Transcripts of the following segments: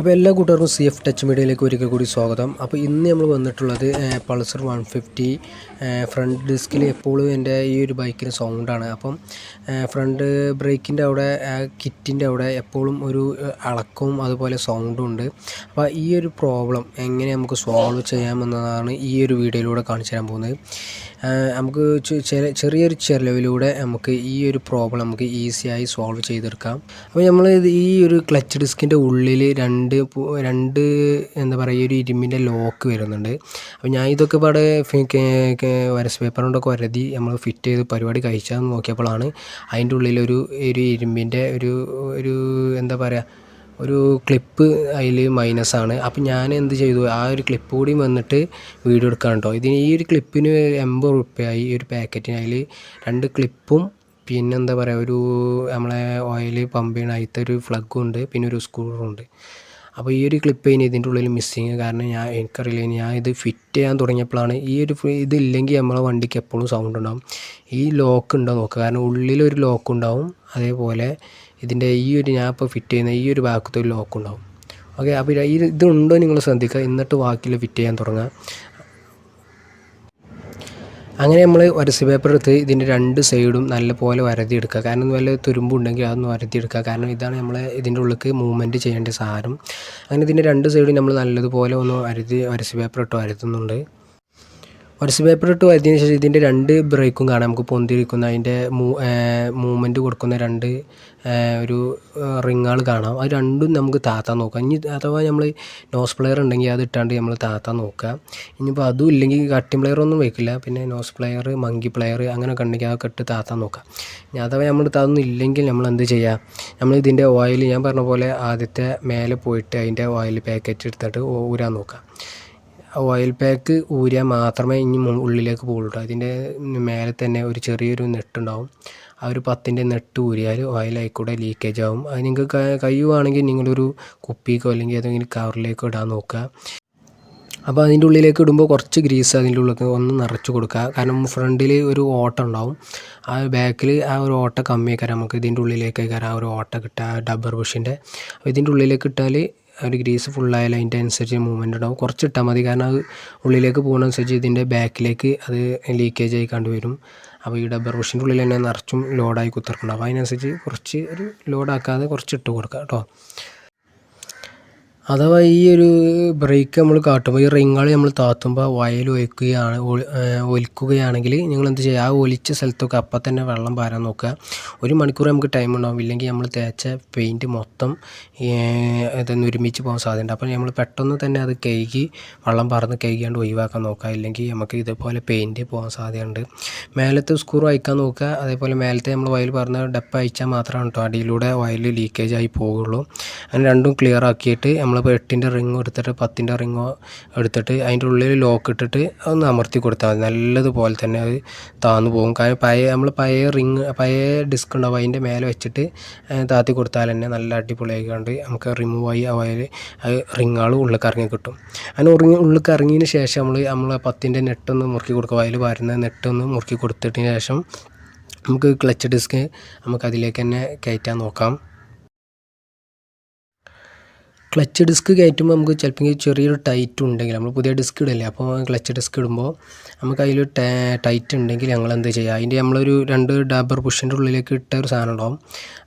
അപ്പോൾ എല്ലാ കൂട്ടുകാർക്കും സി എഫ് ടച്ച് മീഡിയയിലേക്ക് ഒരിക്കൽ കൂടി സ്വാഗതം. അപ്പോൾ ഇന്ന് നമ്മൾ വന്നിട്ടുള്ളത് പൾസർ വൺ ഫിഫ്റ്റി ഫ്രണ്ട് ഡിസ്കിൽ എപ്പോഴും എന്റെ ഈ ഒരു ബൈക്കിന് സൗണ്ടാണ് അപ്പം ഫ്രണ്ട് ബ്രേക്കിന്റെ അവിടെ കിറ്റിന്റെ അവിടെ എപ്പോഴും ഒരു അളക്കവും അതുപോലെ സൗണ്ടും ഉണ്ട്. അപ്പോൾ ഈ ഒരു പ്രോബ്ലം എങ്ങനെ നമുക്ക് സോൾവ് ചെയ്യാമെന്നതാണ് ഈ ഒരു വീഡിയോയിലൂടെ കാണിച്ചു തരാൻ പോകുന്നത്. നമുക്ക് ചെറിയൊരു ചെലവിലൂടെ നമുക്ക് ഈ ഒരു പ്രോബ്ലം നമുക്ക് ഈസിയായി സോൾവ് ചെയ്തെടുക്കാം. അപ്പോൾ നമ്മൾ ഈ ഒരു ക്ലച്ച് ഡിസ്കിന്റെ ഉള്ളിൽ രണ്ട് രണ്ട് രണ്ട് എന്താ പറയുക ഒരു ഇരുമ്പിന്റെ ലോക്ക് വരുന്നുണ്ട്. അപ്പോൾ ഞാൻ ഇതൊക്കെ പാടെ വരസ് പേപ്പർ കൊണ്ടൊക്കെ വരതി നമ്മൾ ഫിറ്റ് ചെയ്ത് പരിപാടി കഴിച്ചാൽ നോക്കിയപ്പോഴാണ് അതിന്റെ ഉള്ളിലൊരു ഒരു ഇരുമ്പിന്റെ ഒരു ഒരു എന്താ പറയുക ഒരു ക്ലിപ്പ് അതിൽ മൈനസാണ് അപ്പം ഞാൻ എന്ത് ചെയ്തു ആ ഒരു ക്ലിപ്പ് കൂടി വന്നിട്ട് വീഡിയോ എടുക്കാൻ കേട്ടോ ഇതിന് ഈ ഒരു ക്ലിപ്പിന് എൺപത് റുപ്യ ഈ ഒരു പാക്കറ്റിന് അതിൽ രണ്ട് ക്ലിപ്പും പിന്നെന്താ പറയുക ഒരു നമ്മളെ ഓയിൽ പമ്പ് ചെയ്യണ അതിലത്തെ ഒരു ഫ്ലഗും ഉണ്ട് പിന്നെ ഒരു സ്ക്രൂവും ഉണ്ട്. അപ്പോൾ ഈ ഒരു ക്ലിപ്പ് ഇനി ഇതിന്റെ ഉള്ളിൽ മിസ്സിങ് കാരണം ഞാൻ എനിക്കറിയില്ല. ഞാൻ ഇത് ഫിറ്റ് ചെയ്യാൻ തുടങ്ങിയപ്പോഴാണ് ഈ ഒരു ഇതില്ലെങ്കിൽ നമ്മളെ വണ്ടിക്ക് എപ്പോഴും സൗണ്ട് ഉണ്ടാകും ഈ ലോക്ക് ഉണ്ടോ നോക്കുക കാരണം ഉള്ളിലൊരു ലോക്ക് ഉണ്ടാവും. അതേപോലെ ഇതിന്റെ ഈ ഒരു ഞാൻ ഇപ്പോൾ ഫിറ്റ് ചെയ്യുന്ന ഈ ഒരു ഭാഗത്ത് ഒരു ലോക്ക് ഉണ്ടാവും. ഓക്കെ അപ്പോൾ ഈ ഇതുണ്ടോ നിങ്ങൾ ശ്രദ്ധിക്കുക. എന്നിട്ട് വാക്കിൽ ഫിറ്റ് ചെയ്യാൻ തുടങ്ങുക. അങ്ങനെ നമ്മൾ വരസ് പേപ്പർ എടുത്ത് ഇതിന്റെ രണ്ട് സൈഡും നല്ലപോലെ വരതിയെടുക്കുക. കാരണം വല്ല തുരുമ്പുണ്ടെങ്കിൽ അതൊന്ന് വരതിയെടുക്കുക. കാരണം ഇതാണ് നമ്മൾ ഇതിന്റെ ഉള്ളിലേക്ക് മൂവ്മെന്റ് ചെയ്യേണ്ട സാധനം. അങ്ങനെ ഇതിന്റെ രണ്ട് സൈഡും നമ്മൾ നല്ലതുപോലെ ഒന്ന് വരതി വരസ് പേപ്പർ ഇട്ട് വരത്തുന്നുണ്ട്. വരസ് പേപ്പർ ഇട്ട് വരുന്നതിന് ശേഷം ഇതിന്റെ രണ്ട് ബ്രേക്കും കാണാം. നമുക്ക് പൊന്തിരിക്കുന്ന അതിന്റെ മൂവ്മെന്റ് കൊടുക്കുന്ന രണ്ട് ഒരു റിങ്ങുകൾ കാണാം. അത് രണ്ടും നമുക്ക് താത്താൻ നോക്കാം. ഇനി അഥവാ നമ്മൾ നോസ് പ്ലെയർ ഉണ്ടെങ്കിൽ അത് ഇട്ടാണ്ട് നമ്മൾ താത്താൻ നോക്കുക ഇനിയിപ്പോൾ അതും ഇല്ലെങ്കിൽ കട്ടിംഗ് പ്ലെയർ ഒന്നും വെക്കില്ല. പിന്നെ നോസ് പ്ലെയർ മങ്കി പ്ലെയർ അങ്ങനെയൊക്കെ ഉണ്ടെങ്കിൽ അതൊക്കെ ഇട്ട് താത്താൻ നോക്കാം. ഇനി അഥവാ നമ്മൾ അതൊന്നും ഇല്ലെങ്കിൽ നമ്മൾ എന്ത് ചെയ്യുക നമ്മൾ ഇതിന്റെ ഓയിൽ ഞാൻ പറഞ്ഞ പോലെ ആദ്യത്തെ മേലെ പോയിട്ട് അതിന്റെ ഓയിൽ പാക്കറ്റ് എടുത്തിട്ട് ഊരാൻ നോക്കാം. ഓയിൽ പാക്ക് ഊരിയാൽ മാത്രമേ ഇനി ഉള്ളിലേക്ക് പോകുള്ളൂ അതിന്റെ മേലെ തന്നെ ഒരു ചെറിയൊരു നെട്ടുണ്ടാവും. ആ ഒരു പത്തിന്റെ നെട്ട് ഊരിയാൽ ഓയിൽ ഓയിലായിക്കൂടെ ലീക്കേജ് ആവും. അത് നിങ്ങൾക്ക് കഴിയുവാണെങ്കിൽ നിങ്ങളൊരു കുപ്പിക്കോ അല്ലെങ്കിൽ ഏതെങ്കിലും കവറിലേക്കോ ഇടാൻ നോക്കുക. അപ്പോൾ അതിന്റെ ഉള്ളിലേക്ക് ഇടുമ്പോൾ കുറച്ച് ഗ്രീസ് അതിന്റെ ഉള്ളിൽ ഒന്ന് നിറച്ച് കൊടുക്കുക. കാരണം ഫ്രണ്ടിൽ ഒരു ഓട്ട ഉണ്ടാവും. ആ ബാക്കിൽ ആ ഒരു ഓട്ട കമ്മിയാക്കാൻ നമുക്ക് ഇതിന്റെ ഉള്ളിലേക്ക് കയറാം. ആ ഒരു ഓട്ട കിട്ടുക ഡബ്ബർ ബുഷിന്റെ അപ്പോൾ ഇതിന്റെ ഉള്ളിലേക്ക് ഇട്ടാൽ ഒരു ഗ്രീസ് ഫുള്ളായാൽ അതിന്റെ അനുസരിച്ച് മൂവ്മെന്റ് ഉണ്ടാവും. കുറച്ച് ഇട്ടാൽ മതി. കാരണം അത് ഉള്ളിലേക്ക് പോകുന്നതനുസരിച്ച് ഇതിന്റെ ബാക്കിലേക്ക് അത് ലീക്കേജ് ആയി കണ്ടുവരും അപ്പോൾ ഈ ഡബ്ബർ ബുഷിന്റെ ഉള്ളിൽ തന്നെ നിറച്ചും ലോഡായി കുത്തിറക്കണം അപ്പോൾ അതിനനുസരിച്ച് കുറച്ച് ഒരു ലോഡാക്കാതെ കുറച്ച് ഇട്ട് കൊടുക്കുക കേട്ടോ. അഥവാ ഈ ഒരു ബ്രേക്ക് നമ്മൾ കാട്ടുമ്പോൾ ഈ റിങ്ങൾ നമ്മൾ താത്തുമ്പോൾ വയൽ ഒലിക്കുകയാണ് ഒലിക്കുകയാണെങ്കിൽ നിങ്ങൾ എന്ത് ചെയ്യുക ആ ഒലിച്ച സ്ഥലത്തൊക്കെ അപ്പം തന്നെ വെള്ളം പാരാൻ നോക്കുക. ഒരു മണിക്കൂർ നമുക്ക് ടൈം ഉണ്ടാവും. ഇല്ലെങ്കിൽ നമ്മൾ തേച്ച പെയിന്റ് മൊത്തം ഇതൊന്ന് ഒരുമിച്ച് പോകാൻ സാധ്യതയുണ്ട്. അപ്പോൾ നമ്മൾ പെട്ടെന്ന് തന്നെ അത് കഴുകി വെള്ളം പറന്ന് കഴുകിയാണ്ട് ഒഴിവാക്കാൻ നോക്കുക. ഇല്ലെങ്കിൽ നമുക്ക് ഇതേപോലെ പെയിന്റ് പോകാൻ സാധ്യതയുണ്ട്. മേലത്തെ സ്ക്രൂ അയക്കാൻ നോക്കുക. അതേപോലെ മേലത്തെ നമ്മൾ വയൽ പറഞ്ഞ ഡപ്പ് അയച്ചാൽ മാത്രമാണ് കേട്ടോ അടിയിലൂടെ വയൽ ലീക്കേജ് ആയി പോവുള്ളൂ അങ്ങനെ രണ്ടും ക്ലിയർ ആക്കിയിട്ട് നമ്മൾ നമ്മളിപ്പോൾ എട്ടിന്റെ റിങ്ങോ എടുത്തിട്ട് പത്തിന്റെ റിങ്ങോ എടുത്തിട്ട് അതിന്റെ ഉള്ളിൽ ലോക്ക് ഇട്ടിട്ട് ഒന്ന് അമർത്തി കൊടുത്താൽ മതി. നല്ലതുപോലെ തന്നെ അത് താന്നു പോകും. കാരണം പഴയ നമ്മൾ പഴയ റിങ് പഴയ ഡിസ്ക് ഉണ്ടാവും. അതിന്റെ മേലെ വെച്ചിട്ട് താത്തി കൊടുത്താൽ തന്നെ നല്ല അടിപൊളിയായിക്കൊണ്ട് നമുക്ക് റിമൂവ് ആയി അവയിൽ അത് റിങ്ങുകൾ ഉള്ളിൽ ഇറങ്ങി കിട്ടും. അങ്ങനെ ഉറങ്ങി ഉള്ളിൽ ഇറങ്ങിയതിന് ശേഷം നമ്മൾ നമ്മൾ പത്തിന്റെ നെട്ടൊന്ന് മുറുക്കി കൊടുക്കുക അതിൽ വരുന്ന നെട്ടൊന്ന് മുറുക്കി കൊടുത്തിട്ടതിന് ശേഷം നമുക്ക് ക്ലച്ച് ഡിസ്ക് നമുക്ക് അതിലേക്ക് തന്നെ കയറ്റാൻ നോക്കാം. ക്ലച്ച് ഡിസ്ക് കയറ്റുമ്പോൾ നമുക്ക് ചിലപ്പോൾ ചെറിയൊരു ടൈറ്റ് ഉണ്ടെങ്കിൽ നമ്മൾ പുതിയ ഡിസ്ക് ഇടല്ലേ അപ്പോൾ ക്ലച്ച് ഡിസ്ക് ഇടുമ്പോൾ നമുക്ക് അതിൽ ടൈറ്റ് ഉണ്ടെങ്കിൽ ഞങ്ങൾ എന്ത് ചെയ്യുക? അതിന്റെ നമ്മളൊരു രണ്ട് ഡബർ പുഷിന്റെ ഉള്ളിലേക്ക് ഇട്ട ഒരു സാധനം ഉണ്ടാവും.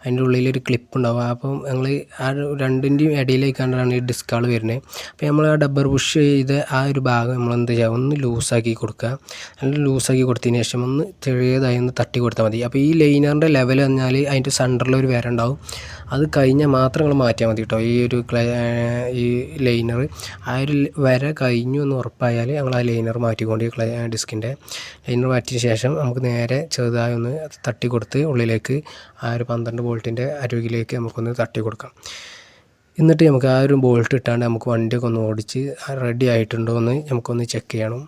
അതിന്റെ ഉള്ളിലൊരു ക്ലിപ്പ് ഉണ്ടാവും അപ്പം ഞങ്ങൾ ആ രണ്ടിന്റെയും ഇടയിലേക്കാണ്ടാണ് ഈ ഡിസ്കുകൾ വരുന്നത്. അപ്പോൾ നമ്മൾ ആ ഡബർ പുഷ് ചെയ്ത് ആ ഒരു ഭാഗം നമ്മൾ എന്ത് ചെയ്യുക? ഒന്ന് ലൂസാക്കി കൊടുക്കുക. നല്ല ലൂസാക്കി കൊടുത്തതിന് ശേഷം ഒന്ന് ചെറിയതായി ഒന്ന് തട്ടി കൊടുത്താൽ മതി. അപ്പോൾ ഈ ലൈനറിന്റെ ലെവൽ പറഞ്ഞാൽ അതിന്റെ സെന്ററിൽ ഒരു വേറെ ഉണ്ടാവും. അത് കഴിഞ്ഞാൽ മാത്രം നിങ്ങൾ മാറ്റിയാൽ മതി കേട്ടോ. ഈ ഒരു ഈ ലൈനർ. ആ ഒരു വര കഴിഞ്ഞു എന്ന് ഉറപ്പായാൽ ഞങ്ങൾ ആ ലൈനർ മാറ്റിക്കൊണ്ട് ഡിസ്കിന്റെ ലൈനർ മാറ്റിയ ശേഷം നമുക്ക് നേരെ ചെറുതായി ഒന്ന് തട്ടി കൊടുത്ത് ഉള്ളിലേക്ക് ആ ഒരു പന്ത്രണ്ട് ബോൾട്ടിന്റെ അരുകിലേക്ക് നമുക്കൊന്ന് തട്ടി കൊടുക്കാം എന്നിട്ട് നമുക്ക് ആ ഒരു ബോൾട്ട് ഇട്ടാണ്ട് നമുക്ക് വണ്ടിയൊക്കെ ഒന്ന് ഓടിച്ച് റെഡി ആയിട്ടുണ്ടോ എന്ന് നമുക്കൊന്ന് ചെക്ക് ചെയ്യണം.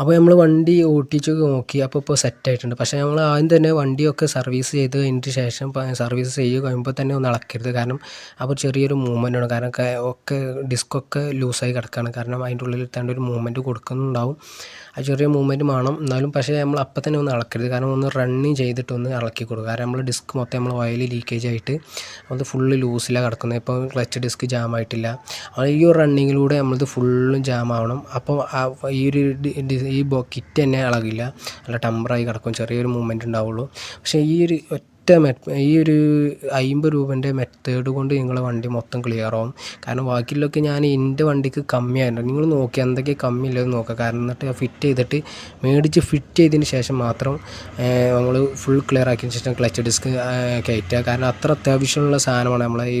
അപ്പോൾ നമ്മൾ വണ്ടി ഓട്ടിച്ച് നോക്കി അപ്പോൾ ഇപ്പോൾ സെറ്റ് ആയിട്ടുണ്ട്. പക്ഷേ നമ്മൾ ആദ്യം തന്നെ വണ്ടിയൊക്കെ സർവീസ് ചെയ്ത് കഴിഞ്ഞിട്ട് ശേഷം സർവീസ് ചെയ്യുക കഴിയുമ്പോൾ തന്നെ ഒന്ന് ഇളക്കരുത് കാരണം അപ്പോൾ ചെറിയൊരു മൂവ്മെന്റ് ആണ്. കാരണം ഒക്കെ ഡിസ്കൊക്കെ ലൂസായി കിടക്കുകയാണ് കാരണം അതിന്റെ ഉള്ളിൽ എത്താണ്ട് ഒരു മൂവ്മെന്റ് കൊടുക്കുന്നുണ്ടാവും. ആ ചെറിയ മൂവ്മെന്റ് വേണം എന്നാലും പക്ഷേ നമ്മൾ അപ്പം തന്നെ ഒന്ന് ഇളക്കരുത് കാരണം ഒന്ന് റണ്ണിങ് ചെയ്തിട്ട് ഒന്ന് ഇളക്കി കൊടുക്കുക. കാരണം നമ്മൾ ഡിസ്ക് മൊത്തം നമ്മൾ ഓയിൽ ലീക്കേജ് ആയിട്ട് അത് ഫുള്ള് ലൂസിലാണ് കിടക്കുന്നത്. ഇപ്പോൾ ക്ലച്ച് ഡിസ്ക് ജാം ആയിട്ടില്ല. ഈ ഒരു റണ്ണിങ്ങിലൂടെ നമ്മളത് ഫുള്ളും ജാം ആവണം. അപ്പോൾ ആ ഈ ഒരു ഈ കിറ്റ് തന്നെ ഇളകില്ല. നല്ല ടമ്പറായി കിടക്കും. ചെറിയൊരു മൂവ്മെന്റ് ഉണ്ടാവുള്ളൂ. പക്ഷേ ഈ ഒരു ഒറ്റ ഈ ഒരു അമ്പത് രൂപേന്റെ മെത്തേഡ് കൊണ്ട് നിങ്ങളെ വണ്ടി മൊത്തം ക്ലിയർ ആവും. കാരണം ബാക്കിയുള്ളതൊക്കെ ഞാൻ എന്റെ വണ്ടിക്ക് കമ്മിയായിരുന്നു. നിങ്ങൾ നോക്കി എന്തൊക്കെ കമ്മി ഇല്ലെന്ന് നോക്കുക. കാരണം എന്നിട്ട് ഫിറ്റ് ചെയ്തിട്ട് മേടിച്ച് ഫിറ്റ് ചെയ്തതിന് ശേഷം മാത്രം നമ്മൾ ഫുൾ ക്ലിയർ ആക്കിയതിന് ശേഷം ക്ലച്ച് ഡിസ്ക് കയറ്റുക. കാരണം അത്ര അത്യാവശ്യമുള്ള സാധനമാണ് നമ്മളെ ഈ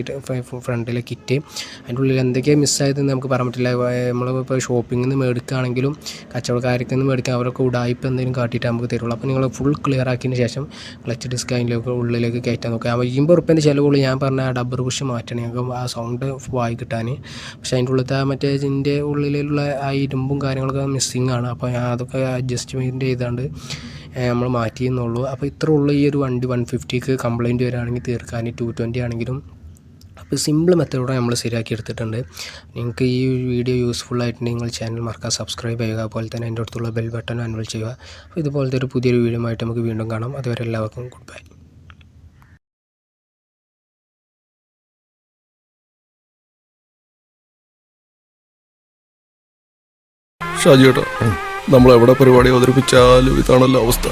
ഫ്രണ്ടിലെ കിറ്റ് അതിന്റെ ഉള്ളിൽ എന്തൊക്കെയാണ് മിസ്സായതെന്ന് നമുക്ക് പറയാൻ പറ്റില്ല. നമ്മളിപ്പോൾ ഷോപ്പിങ്ങിൽ നിന്ന് മേടിക്കുകയാണെങ്കിലും കച്ചവടക്കാർക്ക് നിന്ന് മേടിക്കാൻ അവരൊക്കെ ഉടായ്പ എന്തെങ്കിലും കാട്ടിയിട്ട് നമുക്ക് തരുള്ളൂ. അപ്പോൾ നിങ്ങൾ ഫുൾ ക്ലിയർ ആക്കിയതിന് ശേഷം ക്ലച്ച് ഡിസ്ക് അതിലേക്ക് ഉള്ളിലേക്ക് കയറ്റാൻ നോക്കുക. അപ്പോൾ അമ്പത് റുപ്യേന്റെ ചിലവുള്ളൂ ഞാൻ പറഞ്ഞ ആ ഡബ്ബർ പുഷ് മാറ്റണേ. ഞങ്ങൾക്ക് ആ സൗണ്ട് വായി കിട്ടാൻ. പക്ഷേ അതിന്റെ ഉള്ളിലത്തെ മറ്റേ ഇതിന്റെ ഉള്ളിലുള്ള ആ ഇരുമ്പും കാര്യങ്ങളൊക്കെ മിസ്സിങ് ആണ്. അപ്പോൾ ഞാൻ അതൊക്കെ അഡ്ജസ്റ്റ്മെന്റ് ചെയ്താണ്ട് നമ്മൾ മാറ്റിയെന്നുള്ളൂ അപ്പോൾ ഇത്ര ഉള്ളൂ ഈ ഒരു വണ്ടി വൺ ഫിഫ്റ്റിക്ക് കംപ്ലയിന്റ് വരികയാണെങ്കിൽ തീർക്കാൻ. ടു ട്വന്റി ആണെങ്കിലും അപ്പോൾ സിമ്പിൾ മെത്തേഡോടെ നമ്മൾ ശരിയാക്കി എടുത്തിട്ടുണ്ട്. നിങ്ങൾക്ക് ഈ വീഡിയോ യൂസ്ഫുൾ ആയിട്ടുണ്ടെങ്കിൽ നിങ്ങൾ ചാനൽ മറക്കാൻ സബ്സ്ക്രൈബ് ചെയ്യുക. അതുപോലെ തന്നെ അതിന്റെ അടുത്തുള്ള ബെൽ ബട്ടൺ അൻവൽ ചെയ്യുക. അപ്പോൾ ഇതുപോലത്തെ ഒരു പുതിയൊരു വീഡിയോ ആയിട്ട് നമുക്ക് വീണ്ടും കാണാം. അതുവരെ എല്ലാവർക്കും ഗുഡ് ബൈ ഷാജിയേട്ടാ നമ്മൾ എവിടെ പരിപാടി അവതരിപ്പിച്ചാലും ഇതാണല്ലോ അവസ്ഥ.